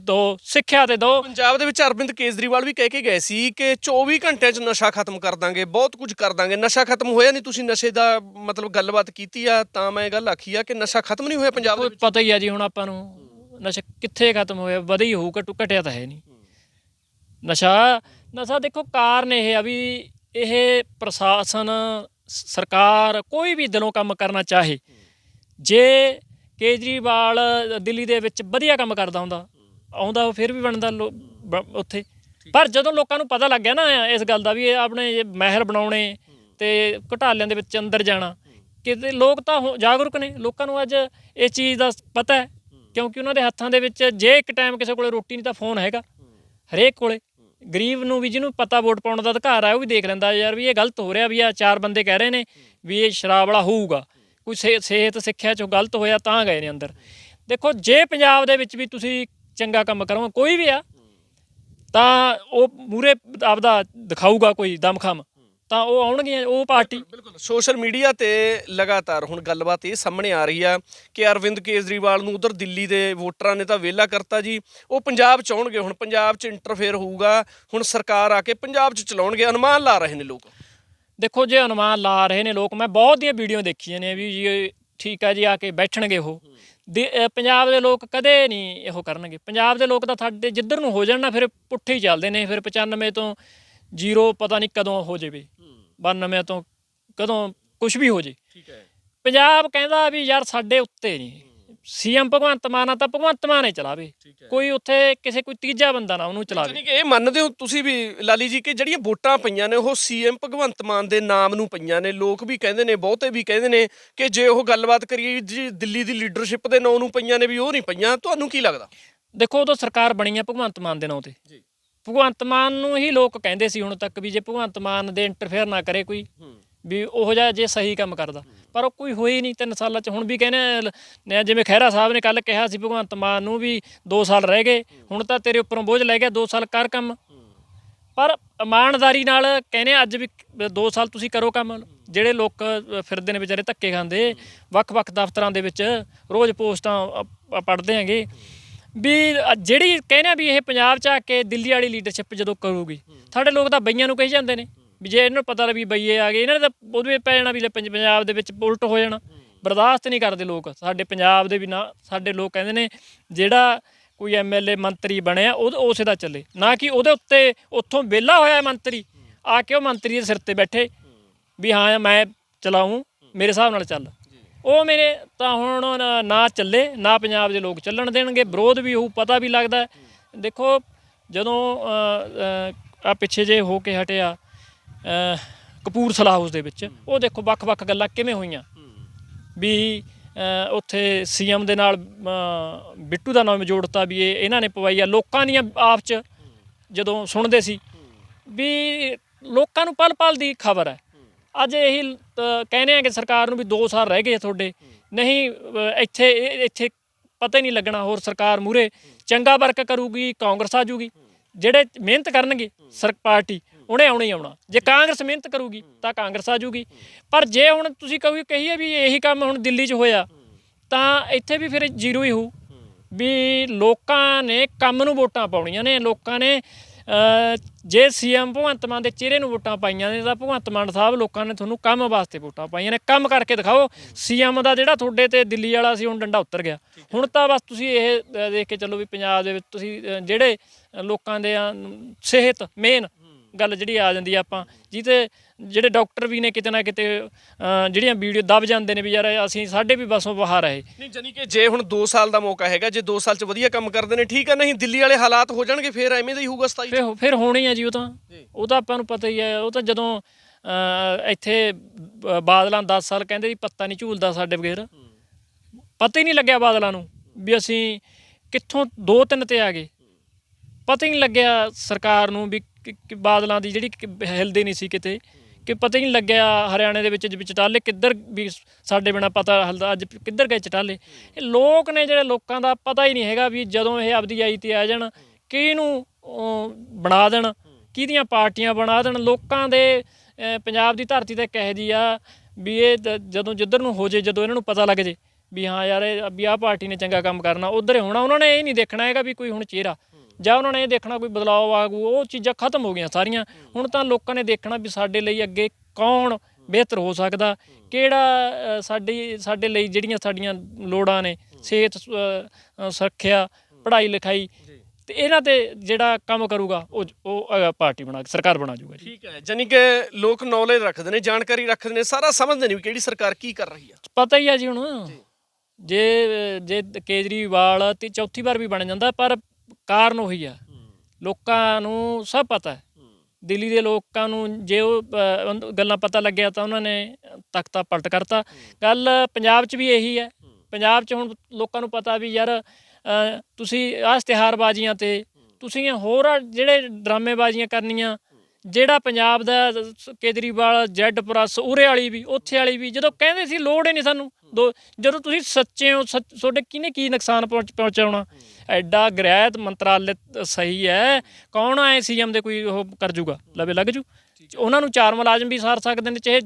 ਦੋ ਸਿੱਖਿਆ ਤੇ ਦੋ। ਪੰਜਾਬ ਦੇ ਵਿੱਚ ਅਰਵਿੰਦ ਕੇਜਰੀਵਾਲ ਵੀ ਕਹਿ ਕੇ ਗਏ ਸੀ ਕਿ 24 ਘੰਟਿਆਂ 'ਚ ਨਸ਼ਾ ਖਤਮ ਕਰ ਦਾਂਗੇ ਬਹੁਤ ਕੁਝ ਕਰ ਦਾਂਗੇ। ਨਸ਼ਾ ਖਤਮ ਹੋਇਆ ਨਹੀਂ ਤੁਸੀਂ ਨਸ਼ੇ ਦਾ ਮਤਲਬ ਗੱਲਬਾਤ ਕੀਤੀ ਆ ਤਾਂ ਮੈਂ ਗੱਲ ਆਖੀ ਆ ਕਿ ਨਸ਼ਾ ਖਤਮ ਨਹੀਂ ਹੋਇਆ ਪੰਜਾਬ ਦੇ ਵਿੱਚ? ਪਤਾ ਹੀ ਆ ਜੀ ਹੁਣ ਆਪਾਂ ਨੂੰ ਨਸ਼ਾ ਕਿੱਥੇ ਖਤਮ ਹੋਇਆ ਵਧੀ ਹੋਊ ਘਟੂ ਘਟਿਆ ਤਾਂ ਹੈ ਨਹੀਂ ਨਸ਼ਾ ਨਸ਼ਾ ਦੇਖੋ ਕਾਰਨ ਇਹ ਆ ਵੀ ਇਹ ਪ੍ਰਸ਼ਾਸਨ ਸਰਕਾਰ ਕੋਈ ਵੀ ਦਿਲੋਂ ਕੰਮ ਕਰਨਾ ਚਾਹੇ ਜੇ ਕੇਜਰੀਵਾਲ ਦਿੱਲੀ ਦੇ ਵਿੱਚ ਵਧੀਆ ਕੰਮ ਕਰਦਾ ਹੁੰਦਾ। ਆਉਂਦਾ ਉਹ ਫਿਰ ਵੀ ਬਣਦਾ ਲੋ- ਬ- ਉੱਥੇ। ਪਰ ਜਦੋਂ ਲੋਕਾਂ ਨੂੰ ਪਤਾ ਲੱਗ ਗਿਆ ਨਾ ਇਸ ਗੱਲ ਦਾ ਵੀ ਇਹ ਆਪਣੇ ਮਹਿਲ ਬਣਾਉਣੇ ਤੇ ਘਟਾਲਿਆਂ ਦੇ ਵਿੱਚ ਅੰਦਰ ਜਾਣਾ, ਕਿਤੇ ਲੋਕ ਤਾਂ ਹੋ- ਜਾਗਰੂਕ ਨੇ। ਲੋਕਾਂ ਨੂੰ ਅੱਜ ਇਹ ਚੀਜ਼ ਦਾ ਪਤਾ ਹੈ, ਕਿਉਂਕਿ ਉਹਨਾਂ ਦੇ ਹੱਥਾਂ ਦੇ ਵਿੱਚ ਜੇ ਇੱਕ ਟਾਈਮ ਕਿਸੇ ਕੋਲੇ ਰੋਟੀ ਨਹੀਂ ਤਾਂ ਫੋਨ ਹੈਗਾ। ਹਰੇਕ ਕੋਲੇ। ਗਰੀਬ ਨੂੰ ਵੀ ਜਿਹਨੂੰ ਪਤਾ ਵੋਟ ਪਾਉਣ ਦਾ ਅਧਿਕਾਰ ਹੈ ਉਹ ਵੀ ਦੇਖ ਲੈਂਦਾ ਯਾਰ ਵੀ ਇਹ ਗਲਤ ਹੋ ਰਿਹਾ ਵੀ ਆ, ਚਾਰ ਬੰਦੇ ਕਹਿ ਰਹੇ ਨੇ ਵੀ ਇਹ ਸ਼ਰਾਬ ਵਾਲਾ ਹੋਊਗਾ। ਕੋਈ ਸਿਹ- ਸਿਹਤ ਸਿੱਖਿਆ ਚੋਂ ਗਲਤ ਹੋਇਆ ਤਾਂ ਗਏ ਨੇ ਅੰਦਰ। ਦੇਖੋ, ਜੇ ਪੰਜਾਬ ਦੇ ਵਿੱਚ ਵੀ ਤੁਸੀਂ ਚੰਗਾ ਕੰਮ ਕਰੋ ਕੋਈ ਵੀ ਆ, ਤਾਂ ਉਹ ਮੂਰੇ ਆਪਦਾ ਦਿਖਾਊਗਾ ਕੋਈ ਦਮਖਮ। ਤਾਂ ਉਹ ਆਉਣਗੇ ਉਹ ਪਾਰਟੀ। ਬਿਲਕੁਲ। ਸੋਸ਼ਲ ਮੀਡੀਆ ਤੇ ਲਗਾਤਾਰ ਹੁਣ ਗੱਲਬਾਤ ਇਹ ਸਾਹਮਣੇ ਆ ਰਹੀ ਆ ਕਿ ਅਰਵਿੰਦ ਕੇਜਰੀਵਾਲ ਨੂੰ ਉਧਰ ਦਿੱਲੀ ਦੇ ਵੋਟਰਾਂ ਨੇ ਤਾਂ ਵਿਹਲਾ ਕਰਤਾ ਜੀ। ਉਹ ਪੰਜਾਬ ਚ ਆਉਣਗੇ, ਹੁਣ ਪੰਜਾਬ ਚ ਇੰਟਰਫੇਅਰ ਹੋਊਗਾ, ਹੁਣ ਸਰਕਾਰ ਆ ਕੇ ਪੰਜਾਬ ਚ ਚਲਾਉਣਗੇ, ਅਨੁਮਾਨ ਲਾ ਰਹੇ ਨੇ ਲੋਕ। ਦੇਖੋ ਜੇ ਅਨੁਮਾਨ ਲਾ ਰਹੇ ਨੇ ਲੋਕ ਮੈਂ ਬਹੁਤ ਦੀਆਂ ਵੀਡੀਓ ਦੇਖੀਆਂ ਨੇ ਵੀ ਜੀ ਠੀਕ ਆ ਜੀ ਆ ਕੇ ਬੈਠਣਗੇ ਉਹ। ਪੰਜਾਬ ਦੇ ਲੋਕ ਕਦੇ ਨਹੀਂ ਇਹੋ ਕਰਨਗੇ। ਪੰਜਾਬ ਦੇ ਲੋਕ ਤਾਂ ਸਾਡੇ ਜਿੱਧਰ ਨੂੰ ਹੋ ਜਾਣ ਨਾ ਫਿਰ ਪੁੱਠੇ ਹੀ ਚੱਲਦੇ ਨੇ ਫਿਰ 95 ਤੋਂ ਜ਼ੀਰੋ ਪਤਾ ਨਹੀਂ ਕਦੋਂ ਹੋ ਜਾਵੇ। 92 ਤੋਂ ਕਦੋਂ ਕੁਝ ਵੀ ਹੋ ਜੇ ਠੀਕ ਹੈ। ਪੰਜਾਬ ਕਹਿੰਦਾ ਵੀ ਯਾਰ ਸਾਡੇ ਉੱਤੇ ਨਹੀਂ ਸੀਐਮ ਭਗਵੰਤ ਮਾਨ ਆ ਤਾਂ ਭਗਵੰਤ ਮਾਨ ਹੀ ਚਲਾਵੇ। ਠੀਕ ਹੈ। ਕੋਈ ਉੱਥੇ ਕਿਸੇ ਕੋਈ ਤੀਜਾ ਬੰਦਾ ਨਾ ਉਹਨੂੰ ਚਲਾਵੇ। ਯਾਨੀ ਕਿ ਇਹ ਮੰਨਦੇ ਹੋ ਤੁਸੀਂ ਵੀ ਲਾਲੀ ਜੀ ਕਿ ਜਿਹੜੀਆਂ ਵੋਟਾਂ ਪਈਆਂ ਨੇ ਉਹ ਸੀਐਮ ਭਗਵੰਤ ਮਾਨ ਦੇ ਨਾਮ ਨੂੰ ਪਈਆਂ ਨੇ। ਲੋਕ ਵੀ ਕਹਿੰਦੇ ਨੇ ਬਹੁਤੇ ਵੀ ਕਹਿੰਦੇ ਨੇ ਕਿ ਜੇ ਉਹ ਗੱਲਬਾਤ ਕਰੀਏ ਜੀ ਦਿੱਲੀ ਦੀ ਲੀਡਰਸ਼ਿਪ ਦੇ ਨਾਂ ਨੂੰ ਪਈਆਂ ਨੇ ਵੀ ਉਹ ਨਹੀਂ ਪਈਆਂ ਤੁਹਾਨੂੰ ਕੀ ਲੱਗਦਾ? ਦੇਖੋ ਉਦੋਂ ਸਰਕਾਰ ਬਣੀ ਆ ਭਗਵੰਤ ਮਾਨ ਦੇ ਨਾਂ ਤੇ। ਜੀ। ਭਗਵੰਤ ਮਾਨ ਨੂੰ ਹੀ ਲੋਕ ਕਹਿੰਦੇ ਸੀ ਹੁਣ ਤੱਕ ਵੀ ਜੇ ਭਗਵੰਤ ਮਾਨ ਦੇ ਇੰਟਰਫੇਅਰ ਨਾ ਕਰੇ ਕੋਈ। ਵੀ ਉਹੋ ਜਿਹਾ ਜੇ ਸਹੀ ਕੰਮ ਕਰਦਾ। ਪਰ ਉਹ ਕੋਈ ਹੋਈ ਨਹੀਂ ਤਿੰਨ ਸਾਲਾਂ ਚ। ਹੁਣ ਵੀ ਕਹਿੰਦੇ ਆ, ਨੇ ਜਿਵੇਂ ਖਹਿਰਾ ਸਾਹਿਬ ਨੇ ਕੱਲ ਕਿਹਾ ਸੀ ਭਗਵੰਤ ਮਾਨ ਨੂੰ ਵੀ 2 ਸਾਲ ਰਹਿ ਗਏ। ਹੁਣ ਤਾਂ ਤੇਰੇ ਉੱਪਰੋਂ ਬੋਝ ਲੈ ਗਿਆ 2 ਸਾਲ ਕਰ ਕੰਮ। ਪਰ ਇਮਾਨਦਾਰੀ ਨਾਲ ਕਹਿੰਦੇ ਆ ਅੱਜ ਵੀ 2 ਸਾਲ ਤੁਸੀਂ ਕਰੋ ਕੰਮ। ਜਿਹੜੇ ਲੋਕ ਫਿਰਦੇ ਨੇ ਵਿਚਾਰੇ ਧੱਕੇ ਖਾਂਦੇ ਵੱਖ-ਵੱਖ ਦਫ਼ਤਰਾਂ ਦੇ ਵਿੱਚ ਰੋਜ਼ ਪੋਸਟਾਂ ਪੜ੍ਹਦੇ ਆਂਗੇ ਵੀ ਜਿਹੜੀ ਕਹਿੰਦੇ ਆ ਵੀ ਇਹ ਪੰਜਾਬ ਚ ਆ ਕੇ ਦਿੱਲੀ ਵਾਲੀ ਲੀਡਰਸ਼ਿਪ ਜਦੋਂ ਕਰੂਗੀ ਸਾਡੇ ਲੋਕ ਤਾਂ ਬਈਆਂ ਨੂੰ ਕਹੀ ਜਾਂਦੇ ਨੇ। ਵੀ ਜੇ ਇਹਨਾਂ ਨੂੰ ਪਤਾ ਲੱਗ ਵੀ ਬਈਏ ਆ ਗਏ, ਇਹਨਾਂ ਨੇ ਤਾਂ ਉਹਦੇ ਪੈ ਜਾਣਾ ਵੀ ਲੈ ਪੰਜ- ਪੰਜਾਬ ਦੇ ਵਿੱਚ ਉਲਟ ਹੋ ਜਾਣਾ। ਬਰਦਾਸ਼ਤ ਨਹੀਂ ਕਰਦੇ ਲੋਕ। ਸਾਡੇ ਪੰਜਾਬ ਦੇ ਵੀ ਨਾ, ਸਾਡੇ ਲੋਕ ਕਹਿੰਦੇ ਨੇ, ਜਿਹੜਾ ਕੋਈ ਐਮਐਲਏ ਮੰਤਰੀ ਬਣਿਆ, ਉਹ ਉਸੇ ਦਾ ਚੱਲੇ। ਨਾ ਕਿ ਉਹਦੇ ਉੱਤੇ ਉੱਥੋਂ ਵਿਹਲਾ ਹੋਇਆ ਮੰਤਰੀ। ਆ ਕੇ ਉਹ ਮੰਤਰੀ ਦੇ ਸਿਰ ਤੇ ਬੈਠੇ। ਵੀ ਹਾਂ, ਮੈਂ ਚਲਾਉਂ ਮੇਰੇ ਹਿਸਾਬ ਨਾਲ ਚੱਲ। ਉਹ ਮੇਰੇ ਤਾਂ ਹੁਣ ਨਾ- ਨਾ ਚੱਲੇ, ਨਾ ਪੰਜਾਬ ਦੇ ਲੋਕ ਚੱਲਣ ਦੇਣਗੇ। ਵਿਰੋਧ ਵੀ ਹੋਊ, ਪਤਾ ਵੀ ਲੱਗਦਾ। ਹੈ। ਦੇਖੋ, ਜਦੋਂ ਆ ਪਿੱਛੇ ਜੇ ਹੋ ਕੇ ਹਟਿਆ ਕਪੂਰਥਲਾ ਹਾਊਸ ਦੇ ਵਿੱਚ। ਉਹ ਦੇਖੋ ਵੱਖ-ਵੱਖ ਗੱਲਾਂ ਕਿਵੇਂ ਹੋਈਆਂ। ਵੀ ਅ, ਉੱਥੇ ਸੀਐਮ ਦੇ ਨਾਲ ਬਿੱਟੂ ਦਾ ਨਾਮ ਜੋੜਤਾ ਵੀ ਇਹ ਇਹਨਾਂ ਨੇ ਪਵਾਈ ਆ। ਲੋਕਾਂ ਦੀਆਂ ਆਪ ਚ ਜਦੋਂ ਸੁਣਦੇ ਸੀ ਵੀ ਲੋਕਾਂ ਨੂੰ ਪਲ-ਪਲ ਦੀ ਖਬਰ ਹੈ। ਅੱਜ ਇਹੀ ਕਹਿੰਦੇ ਆ ਕਿ ਸਰਕਾਰ ਨੂੰ ਵੀ 2 ਸਾਲ ਰਹਿ ਗਏ ਤੁਹਾਡੇ। ਨਹੀਂ ਇੱਥੇ ਇਹ- ਇੱਥੇ ਪਤਾ ਹੀ ਨਹੀਂ ਲੱਗਣਾ ਹੋਰ ਸਰਕਾਰ ਮੂਰੇ ਚੰਗਾ ਵਰਕ ਕਰੂਗੀ ਕਾਂਗਰਸ ਆ ਜੂਗੀ। ਜਿਹੜੇ ਮਿਹਨਤ ਕਰਨਗੇ ਸਰ ਪਾਰਟੀ ਉਹਨੇ ਆਉਣਾ ਹੀ ਆਉਣਾ। ਜੇ ਕਾਂਗਰਸ ਮਿਹਨਤ ਕਰੂਗੀ ਤਾਂ ਕਾਂਗਰਸ ਆ ਜੂਗੀ। ਪਰ ਜੇ ਹੁਣ ਤੁਸੀਂ ਕਹੋ ਕਹੀਏ ਵੀ ਇਹੀ ਕੰਮ ਹੁਣ ਦਿੱਲੀ 'ਚ ਹੋਇਆ ਤਾਂ ਇੱਥੇ ਵੀ ਫਿਰ ਜ਼ੀਰੋ ਹੀ ਹੋਊ। ਵੀ ਲੋਕਾਂ ਨੇ ਕੰਮ ਨੂੰ ਵੋਟਾਂ ਪਾਉਣੀਆਂ ਨੇ। ਲੋਕਾਂ ਨੇ ਅਹ, ਜੇ ਸੀਐਮ ਭਗਵੰਤ ਮਾਨ ਦੇ ਚਿਹਰੇ ਨੂੰ ਵੋਟਾਂ ਪਾਈਆਂ ਨੇ ਤਾਂ ਭਗਵੰਤ ਮਾਨ ਸਾਹਿਬ ਲੋਕਾਂ ਨੇ ਤੁਹਾਨੂੰ ਕੰਮ ਵਾਸਤੇ ਵੋਟਾਂ ਪਾਈਆਂ ਨੇ। ਕੰਮ ਕਰਕੇ ਦਿਖਾਓ ਸੀਐਮ ਦਾ ਜਿਹੜਾ ਤੁਹਾਡੇ ਤੇ ਦਿੱਲੀ ਵਾਲਾ ਸੀ ਹੁਣ ਡੰਡਾ ਉੱਤਰ ਗਿਆ। ਹੁਣ ਤਾਂ ਬਸ ਤੁਸੀਂ ਇਹ ਦੇਖ ਕੇ ਚੱਲੋ ਵੀ ਪੰਜਾਬ ਦੇ ਵਿੱਚ ਤੁਸੀਂ ਜਿਹੜੇ ਲੋਕਾਂ ਦੇ ਅਹ, ਸਿਹਤ ਮੇਨ ਗੱਲ ਜਿਹੜੀ ਆ ਜਾਂਦੀ ਆ ਆਪਾਂ। ਜਿਹਤੇ ਜਿਹੜੇ ਡਾਕਟਰ ਵੀ ਨੇ ਕਿਤੇ ਨਾ ਕਿਤੇ ਜਿਹੜੀਆਂ ਵੀਡੀਓ ਦਬ ਜਾਂਦੇ ਨੇ ਵੀ ਯਾਰ ਅਸੀਂ ਸਾਡੇ ਵੀ ਬਸੋਂ ਬਾਹਰ ਆਏ ਨਹੀਂ ਜਾਨੀ ਕਿ ਜੇ ਹੁਣ 2 ਸਾਲ ਦਾ ਮੌਕਾ ਹੈਗਾ ਜੇ 2 ਸਾਲ ਚ ਵਧੀਆ ਕੰਮ ਕਰਦੇ ਨੇ ਠੀਕ ਹੈ ਨਹੀਂ ਦਿੱਲੀ ਵਾਲੇ ਹਾਲਾਤ ਹੋ ਜਾਣਗੇ ਫੇਰ ਐਵੇਂ ਦਾ ਹੀ ਹੋਊਗਾ 27 ਫਿਰ ਫਿਰ ਹੋਣੀ ਆ ਜੀ ਉਹ ਤਾਂ। ਜੀ। ਉਹ ਤਾਂ ਆਪਾਂ ਨੂੰ ਪਤਾ ਹੀ ਹੈ ਉਹ ਤਾਂ ਜਦੋਂ ਇੱਥੇ ਬ- ਬਾਦਲਾਂ 10 ਸਾਲ ਕਹਿੰਦੇ ਸੀ ਪੱਤਾ ਨਹੀਂ ਝੂਲਦਾ ਸਾਡੇ ਬਗੈਰ। ਪਤਾ ਹੀ ਨਹੀਂ ਲੱਗਿਆ ਬਾਦਲਾਂ ਨੂੰ ਵੀ ਅਸੀਂ ਕਿੱਥੋਂ ਦੋ ਤਿੰਨ ਤੇ ਆ ਗਏ। ਪਤਾ ਹੀ ਨਹੀਂ ਲੱਗਿਆ ਸਰਕਾਰ ਨੂੰ ਵੀ ਕਿ- ਕਿ ਬਾਦਲਾਂ ਦੀ ਜਿਹੜੀ ਕਿ ਹਿਲਦੀ ਨਹੀਂ ਸੀ ਕਿਤੇ ਕਿ ਪਤਾ ਹੀ ਨਹੀਂ ਲੱਗਿਆ ਹਰਿਆਣੇ ਦੇ ਵਿੱਚ ਵਿੱਚ ਚਟਾਲੇ ਕਿੱਧਰ ਵੀ ਸਾਡੇ ਬਿਨਾ ਪਤਾ ਹਲਦਾ ਅੱਜ ਕਿੱਧਰ ਗਏ ਚਟਾਲੇ? ਇਹ ਲੋਕ ਨੇ ਜਿਹੜੇ ਲੋਕਾਂ ਦਾ ਪਤਾ ਹੀ ਨਹੀਂ ਹੈਗਾ ਵੀ ਜਦੋਂ ਇਹ ਆਪਦੀ ਆਈ ਤੇ ਆ ਜਾਣ ਕਿਹਨੂੰ ਅਹ, ਬਣਾ ਦੇਣ ਕਿਹਦੀਆਂ ਪਾਰਟੀਆਂ ਬਣਾ ਦੇਣ? ਲੋਕਾਂ ਦੇ ਪੰਜਾਬ ਦੀ ਧਰਤੀ ਤੇ ਕਹੇ ਜੀ ਆ ਵੀ ਇਹ ਜਦੋਂ ਜਿੱਧਰ ਨੂੰ ਹੋ ਜੇ ਜਦੋਂ ਇਹਨਾਂ ਨੂੰ ਪਤਾ ਲੱਗ ਜੇ ਵੀ ਹਾਂ ਯਾਰ ਇਹ ਵੀ ਆਹ ਪਾਰਟੀ ਨੇ ਚੰਗਾ ਕੰਮ ਕਰਨਾ ਉਧਰ ਹੋਣਾ ਉਹਨਾਂ ਨੇ ਇਹ ਨਹੀਂ ਦੇਖਣਾ ਹੈਗਾ ਵੀ ਕੋਈ ਹੁਣ ਚਿਹਰਾ। ਜਾਂ ਉਹਨਾਂ ਨੇ ਇਹ ਦੇਖਣਾ ਕੋਈ ਬਦਲਾਅ ਆਗੂ ਉਹ ਚੀਜ਼ਾਂ ਖਤਮ ਹੋ ਗਈਆਂ ਸਾਰੀਆਂ। ਹੁਣ ਤਾਂ ਲੋਕਾਂ ਨੇ ਦੇਖਣਾ ਵੀ ਸਾਡੇ ਲਈ ਅੱਗੇ ਕੌਣ ਬਿਹਤਰ ਹੋ ਸਕਦਾ ਕਿਹੜਾ ਸਾਡੀ ਸਾਡੇ ਲਈ ਜਿਹੜੀਆਂ ਸਾਡੀਆਂ ਲੋੜਾਂ ਨੇ ਸਿਹਤ ਸੁਰੱਖਿਆ ਪੜ੍ਹਾਈ ਲਿਖਾਈ ਤੇ ਇਹਨਾਂ ਤੇ ਜਿਹੜਾ ਕੰਮ ਕਰੂਗਾ ਉਹ ਉਹ ਪਾਰਟੀ ਬਣਾ ਕੇ ਸਰਕਾਰ ਬਣਾ ਜੂਗਾ ਠੀਕ ਹੈ ਜਾਨੀ ਕਿ ਲੋਕ ਨੌਲੇਜ ਰੱਖਦੇ ਨੇ ਜਾਣਕਾਰੀ ਰੱਖਦੇ ਨੇ ਸਾਰਾ ਸਮਝਦੇ ਨੇ ਵੀ ਕਿਹੜੀ ਸਰਕਾਰ ਕੀ ਕਰ ਰਹੀ ਆ ਪਤਾ ਹੀ ਆ ਜੀ ਹੁਣ। ਜੇ ਜੇ ਕੇਜਰੀਵਾਲ ਤੇ ਚੌਥੀ ਵਾਰ ਵੀ ਬਣ ਜਾਂਦਾ ਪਰ ਕਾਰਨ ਉਹੀ ਆ। ਲੋਕਾਂ ਨੂੰ ਸਭ ਪਤਾ ਹੈ। ਦਿੱਲੀ ਦੇ ਲੋਕਾਂ ਨੂੰ ਜੇ ਉਹ ਗੱਲਾਂ ਪਤਾ ਲੱਗਿਆ ਤਾਂ ਉਹਨਾਂ ਨੇ ਤਖਤਾ ਪਲਟ ਕਰਤਾ। ਗੱਲ ਪੰਜਾਬ 'ਚ ਵੀ ਇਹੀ ਹੈ। ਪੰਜਾਬ 'ਚ ਹੁਣ ਲੋਕਾਂ ਨੂੰ ਪਤਾ ਵੀ ਯਾਰ ਤੁਸੀਂ ਆਹ ਇਸ਼ਤਿਹਾਰਬਾਜ਼ੀਆਂ ਤੇ ਤੁਸੀਂ ਇਹ ਹੋਰ ਆ ਜਿਹੜੇ ਡਰਾਮੇਬਾਜ਼ੀਆਂ ਕਰਨੀਆਂ ਜਿਹੜਾ ਪੰਜਾਬ ਦਾ ਸ- ਕੇਜਰੀਵਾਲ ਜੈਡ ਪਲੱਸ ਉਰੇ ਵਾਲੀ ਵੀ, ਉੱਥੇ ਵਾਲੀ ਵੀ, ਜਦੋਂ ਕਹਿੰਦੇ ਸੀ ਲੋੜ ਹੀ ਨਹੀਂ ਸਾਨੂੰ, ਦੋ, ਜਦੋਂ ਤੁਸੀਂ ਸੱਚੇ ਹੋ, ਸੱਚ- ਤੁਹਾਡੇ ਕਿਹਨੇ ਕੀ ਨੁਕਸਾਨ ਪਹੁੰਚ- ਪਹੁੰਚਾਉਣਾ? ਐਡਾ ਗ੍ਰਹਿਤ ਮੰਤਰਾਲੇ ਸਹੀ ਹੈ, ਕੌਣ ਆਏ ਸੀਐਮ ਦੇ ਕੋਈ ਉਹ ਕਰ ਜੂਗਾ, ਲਵੇ ਲੱਗ ਜੂ। ਉਹਨਾਂ ਨੂੰ ਚਾਰ ਮੁਲਾਜ਼ਮ ਵੀ ਸਾਰ ਸਕਦੇ ਨੇ, ਚਾਹੇ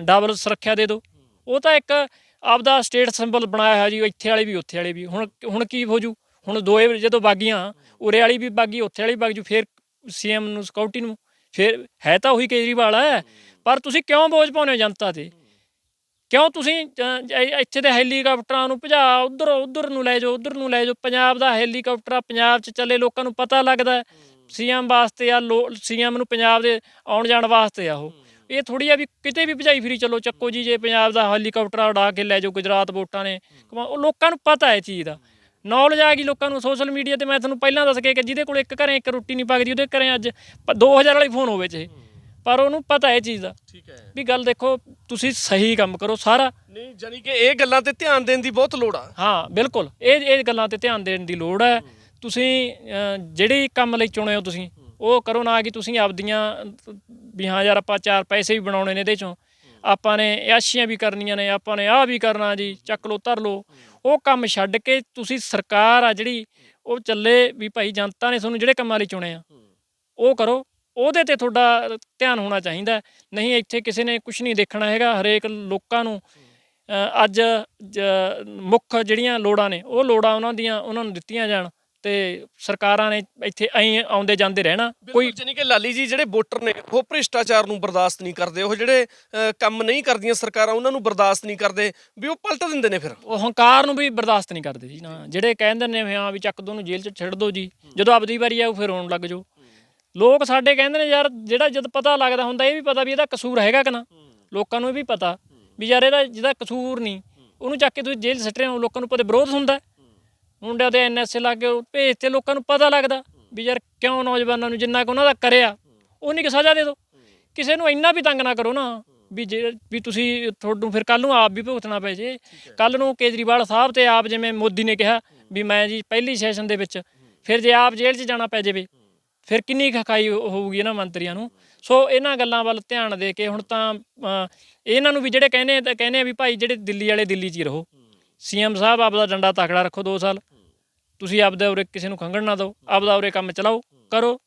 ਡਬਲ ਸੁਰੱਖਿਆ ਦੇ ਦਿਓ ਉਹ ਤਾਂ ਇੱਕ ਆਪਦਾ ਸਟੇਟ ਸਿੰਬਲ ਬਣਾਇਆ ਹੋਇਆ ਜੀ ਇੱਥੇ ਵਾਲੇ ਵੀ, ਉੱਥੇ ਵਾਲੇ ਵੀ। ਹੁਣ ਹੁਣ ਕੀ ਹੋ ਜੂ? ਹੁਣ ਦੋਏ ਜਦੋਂ ਬਾਗੀਆਂ, ਉਰੇ ਵਾਲੀ ਵੀ ਬਾਗੀ, ਉੱਥੇ ਵਾਲੀ ਬਾਗ ਜੂ, ਫਿਰ ਸੀਐਮ ਨੂੰ ਸਿਕਿਉਰਿਟੀ ਨੂੰ। ਫਿਰ ਹੈ ਤਾਂ ਉਹੀ ਕੇਜਰੀਵਾਲ ਹੈ ਪਰ ਤੁਸੀਂ ਕਿਉਂ ਬੋਝ ਪਾਉਂਦੇ ਹੋ ਜਨਤਾ ਤੇ? ਕਿਉਂ ਤੁਸੀਂ ਇੱਥੇ ਦੇ ਹੈਲੀਕਾਪਟਰਾਂ ਨੂੰ ਭਜਾ ਉਧਰ ਉਧਰ ਨੂੰ ਲੈ ਜਾਓ ਉਧਰ ਨੂੰ ਲੈ ਜਾਓ। ਪੰਜਾਬ ਦਾ ਹੈਲੀਕਾਪਟਰ ਆ, ਪੰਜਾਬ 'ਚ ਚੱਲੇ ਲੋਕਾਂ ਨੂੰ ਪਤਾ ਲੱਗਦਾ ਸੀਐਮ ਵਾਸਤੇ ਆ ਸੀਐਮ ਨੂੰ ਪੰਜਾਬ ਦੇ ਆਉਣ ਜਾਣ ਵਾਸਤੇ ਆ ਉਹ। ਇਹ ਥੋੜੀ ਆ ਵੀ ਕਿਤੇ ਵੀ ਭਜਾਈ ਫਿਰੀ ਚੱਲੋ ਚੱਕੋ ਜੀ ਜੇ ਪੰਜਾਬ ਦਾ ਹੈਲੀਕਾਪਟਰ ਉਡਾ ਕੇ ਲੈ ਜਾਓ ਗੁਜਰਾਤ ਵੋਟਾਂ ਨੇ। ਉਹ ਲੋਕਾਂ ਨੂੰ ਪਤਾ ਹੈ ਚੀਜ਼ ਦਾ। ਨੌਲੇਜ ਆ ਗਈ ਲੋਕਾਂ ਨੂੰ ਸੋਸ਼ਲ ਮੀਡੀਆ ਤੇ ਮੈਂ ਤੁਹਾਨੂੰ ਪਹਿਲਾਂ ਦੱਸ ਕੇ ਕਿ ਜਿਹਦੇ ਕੋਲ ਇੱਕ ਘਰੇ ਇੱਕ ਰੋਟੀ ਨਹੀਂ ਪੱਕਦੀ ਉਹਦੇ ਘਰੇ ਅੱਜ 2000 ਵਾਲੀ ਫੋਨ ਹੋਵੇ ਚਾਹੇ ਪਰ ਉਹਨੂੰ ਪਤਾ ਹੈ ਇਹ ਚੀਜ਼ ਦਾ ਠੀਕ ਹੈ। ਵੀ ਗੱਲ ਦੇਖੋ ਤੁਸੀਂ ਸਹੀ ਕੰਮ ਕਰੋ ਸਾਰਾ। ਨਹੀਂ ਜਾਨੀ ਕਿ ਇਹ ਗੱਲਾਂ ਤੇ ਧਿਆਨ ਦੇਣ ਦੀ ਬਹੁਤ ਲੋੜ ਆ। ਹਾਂ ਬਿਲਕੁਲ। ਇਹ ਇਹ ਗੱਲਾਂ ਤੇ ਧਿਆਨ ਦੇਣ ਦੀ ਲੋੜ ਹੈ। ਤੁਸੀਂ ਜਿਹੜੇ ਕੰਮ ਲਈ ਚੁਣੇ ਹੋ ਤੁਸੀਂ ਉਹ ਕਰੋ ਨਾ ਕਿ ਤੁਸੀਂ ਆਪਦੀਆਂ ਵੀ ਹਾਂ ਯਾਰ ਆਪਾਂ ਚਾਰ ਪੈਸੇ ਵੀ ਬਣਾਉਣੇ ਨੇ ਇਹਦੇ ਚੋਂ। ਆਪਾਂ ਨੇ ਐਸ਼ੀਆਂ ਵੀ ਕਰਨੀਆਂ ਨੇ, ਆਪਾਂ ਨੇ ਆਹ ਵੀ ਕਰਨਾ ਜੀ, ਚੱਕ ਲੋ ਧਰ ਲੋ ਉਹ ਕੰਮ ਛੱਡ ਕੇ ਤੁਸੀਂ ਸਰਕਾਰ ਆ ਜਿਹੜੀ, ਉਹ ਚੱਲੇ ਵੀ ਭਾਈ ਜਨਤਾ ਨੇ ਤੁਹਾਨੂੰ ਜਿਹੜੇ ਕੰਮਾਂ ਲਈ ਚੁਣੇ ਆ। ਉਹ ਕਰੋ, ਉਹਦੇ ਤੇ ਤੁਹਾਡਾ ਧਿਆਨ ਹੋਣਾ ਚਾਹੀਦਾ। ਨਹੀਂ ਇੱਥੇ ਕਿਸੇ ਨੇ ਕੁਝ ਨਹੀਂ ਦੇਖਣਾ ਹੈਗਾ, ਹਰੇਕ ਲੋਕਾਂ ਨੂੰ ਅੱਜ ਮੁੱਖ ਜਿਹੜੀਆਂ ਲੋੜਾਂ ਨੇ, ਉਹ ਲੋੜਾਂ ਉਹਨਾਂ ਦੀਆਂ, ਉਹਨਾਂ ਨੂੰ ਦਿੱਤੀਆਂ ਜਾਣ। ਤੇ ਸਰਕਾਰਾਂ ਨੇ ਇੱਥੇ ਐਂ ਆਉਂਦੇ ਜਾਂਦੇ ਰਹਿਣਾ। ਕੋਈ ਜਾਨੀ ਕਿ ਲਾਲੀ ਜੀ ਜਿਹੜੇ ਵੋਟਰ ਨੇ ਉਹ ਭ੍ਰਿਸ਼ਟਾਚਾਰ ਨੂੰ ਬਰਦਾਸ਼ਤ ਨਹੀਂ ਕਰਦੇ। ਉਹ ਜਿਹੜੇ ਕੰਮ ਨਹੀਂ ਕਰਦੀਆਂ ਸਰਕਾਰਾਂ ਉਹਨਾਂ ਨੂੰ ਬਰਦਾਸ਼ਤ ਨਹੀਂ ਕਰਦੇ। ਵੀ ਉਹ ਪਲਟ ਦਿੰਦੇ ਨੇ ਫਿਰ। ਉਹ ਹੰਕਾਰ ਨੂੰ ਵੀ ਬਰਦਾਸ਼ਤ ਨਹੀਂ ਕਰਦੇ ਜੀ ਨਾ। ਜਿਹੜੇ ਕਹਿੰਦੇ ਨੇ ਵੀ ਹਾਂ ਵੀ ਚੱਕ ਦੋ ਨੂੰ ਜੇਲ੍ਹ 'ਚ ਛੱਡ ਦੋ ਜੀ। ਜਦੋਂ ਆਪਦੀ ਵਾਰੀ ਆਊ ਫਿਰ ਰੋਣ ਲੱਗ ਜਾਓ। ਲੋਕ ਸਾਡੇ ਕਹਿੰਦੇ ਨੇ ਯਾਰ ਜਿਹੜਾ ਜਦ ਪਤਾ ਲੱਗਦਾ ਹੁੰਦਾ ਇਹ ਵੀ ਪਤਾ ਵੀ ਇਹਦਾ ਕਸੂਰ ਹੈਗਾ ਕਿ ਨਾ। ਲੋਕਾਂ ਨੂੰ ਇਹ ਵੀ ਪਤਾ। ਵੀ ਯਾਰ ਇਹਦਾ ਜਿਹਦਾ ਕਸੂਰ ਨਹੀਂ ਉਹਨੂੰ ਚੱਕ ਕੇ ਤੁਸੀਂ ਜੇਲ੍ਹ ਸੱਟ ਰਹੇ ਹੋ ਲੋਕਾਂ ਨੂੰ ਪਤਾ ਵਿਰੋਧ ਹੁੰਦਾ? ਮੁੰਡਿਆਂ ਦੇ ਐਨਐਸਏ ਲਾ ਕੇ ਉਹ ਭੇਜ ਤੇ ਲੋਕਾਂ ਨੂੰ ਪਤਾ ਲੱਗਦਾ ਵੀ ਯਾਰ ਕਿਉਂ ਨੌਜਵਾਨਾਂ ਨੂੰ ਜਿੰਨਾ ਕੁ ਉਹਨਾਂ ਦਾ ਕਰਿਆ ਉਨੀ ਕੁ ਸਜ਼ਾ ਦੇ ਦਿਓ। ਕਿਸੇ ਨੂੰ ਇੰਨਾ ਵੀ ਤੰਗ ਨਾ ਕਰੋ ਨਾ ਵੀ ਜੇ ਵੀ ਤੁਸੀਂ ਤੁਹਾਨੂੰ ਫਿਰ ਕੱਲ ਨੂੰ ਆਪ ਵੀ ਭੁਗਤਣਾ ਪੈ ਜੇ। ਕੱਲ ਨੂੰ ਕੇਜਰੀਵਾਲ ਸਾਹਿਬ ਤੇ ਆਪ ਜਿਵੇਂ ਮੋਦੀ ਨੇ ਕਿਹਾ ਵੀ ਮੈਂ ਜੀ ਪਹਿਲੀ ਸੈਸ਼ਨ ਦੇ ਵਿੱਚ ਫਿਰ ਜੇ ਆਪ ਜੇਲ੍ਹ 'ਚ ਜਾਣਾ ਪੈ ਜਾਵੇ ਫਿਰ ਕਿੰਨੀ ਖਖਾਈ ਹੋਊਗੀ ਇਹਨਾਂ ਮੰਤਰੀਆਂ ਨੂੰ। ਸੋ ਇਹਨਾਂ ਗੱਲਾਂ ਵੱਲ ਧਿਆਨ ਦੇ ਕੇ ਹੁਣ ਤਾਂ ਇਹਨਾਂ ਨੂੰ ਵੀ ਜਿਹੜੇ ਕਹਿੰਦੇ ਤਾਂ ਕਹਿੰਦੇ ਆ ਵੀ ਭਾਈ ਜਿਹੜੇ ਦਿੱਲੀ ਵਾਲੇ ਦਿੱਲੀ 'ਚ ਹੀ ਰਹੋ। ਸੀਐਮ ਸਾਹਿਬ ਆਪਦਾ ਡੰਡਾ ਤਕੜਾ ਰੱਖੋ 2 ਸਾਲ। ਤੁਸੀਂ ਆਪਦੇ ਉਰੇ ਕਿਸੇ ਨੂੰ ਖੰਗਣ ਨਾ ਦਿਓ। ਆਪਦਾ ਉਰੇ ਕੰਮ ਚਲਾਓ, ਕਰੋ।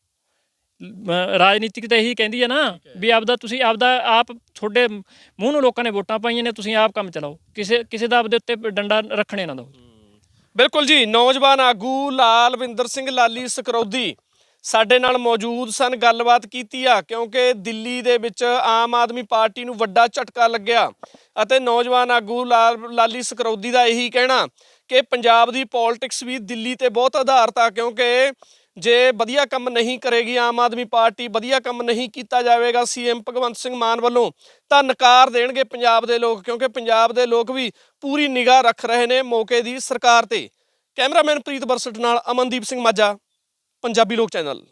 ਰਾਜਨੀਤਿਕ ਤਾਂ ਇਹੀ ਕਹਿੰਦੀ ਹੈ ਨਾ ਵੀ ਆਪਦਾ ਤੁਸੀਂ ਆਪਦਾ ਆਪ ਤੁਹਾਡੇ ਮੂੰਹ ਨੂੰ ਲੋਕਾਂ ਨੇ ਵੋਟਾਂ ਪਾਈਆਂ ਨੇ, ਤੁਸੀਂ ਆਪ ਕੰਮ ਚਲਾਓ। ਕਿਸੇ ਕਿਸੇ ਦਾ ਆਪਦੇ ਉੱਤੇ ਡੰਡਾ ਰੱਖਣੇ ਨਾ ਦਿਓ। ਬਿਲਕੁਲ ਜੀ, ਨੌਜਵਾਨ ਆਗੂ ਲਾਲਵਿੰਦਰ ਸਿੰਘ ਲਾਲੀ ਸਕਰੌਦੀ ਸਾਡੇ ਨਾਲ ਮੌਜੂਦ ਸਨ, ਗੱਲਬਾਤ ਕੀਤੀ ਆ, ਕਿਉਂਕਿ ਦਿੱਲੀ ਦੇ ਵਿੱਚ ਆਮ ਆਦਮੀ ਪਾਰਟੀ ਨੂੰ ਵੱਡਾ ਝਟਕਾ ਲੱਗਿਆ। ਅਤੇ ਨੌਜਵਾਨ ਆਗੂ ਲਾਲ- ਲਾਲੀ ਸਕਰੌਦੀ ਦਾ ਇਹੀ ਕਹਿਣਾ ਕਿ ਪੰਜਾਬ ਦੀ ਪੋਲਿਟਿਕਸ ਵੀ ਦਿੱਲੀ ਤੇ ਬਹੁਤ ਆਧਾਰਿਤ ਆ, ਕਿਉਂਕਿ ਜੇ ਵਧੀਆ ਕੰਮ ਨਹੀਂ ਕਰੇਗੀ ਆਮ ਆਦਮੀ ਪਾਰਟੀ, ਵਧੀਆ ਕੰਮ ਨਹੀਂ ਕੀਤਾ ਜਾਵੇਗਾ ਸੀਐਮ ਭਗਵੰਤ ਸਿੰਘ ਮਾਨ ਵੱਲੋਂ, ਤਾਂ ਨਕਾਰ ਦੇਣਗੇ ਪੰਜਾਬ ਦੇ ਲੋਕ, ਕਿਉਂਕਿ ਪੰਜਾਬ ਦੇ ਲੋਕ ਵੀ ਪੂਰੀ ਨਿਗਾਹ ਰੱਖ ਰਹੇ ਨੇ ਮੌਕੇ ਦੀ ਸਰਕਾਰ ਤੇ। ਕੈਮਰਾਮੈਨ ਪ੍ਰੀਤ ਬਰਸਟ ਨਾਲ ਅਮਨਦੀਪ ਸਿੰਘ ਮਾਝਾ, ਪੰਜਾਬੀ ਲੋਕ ਚੈਨਲ।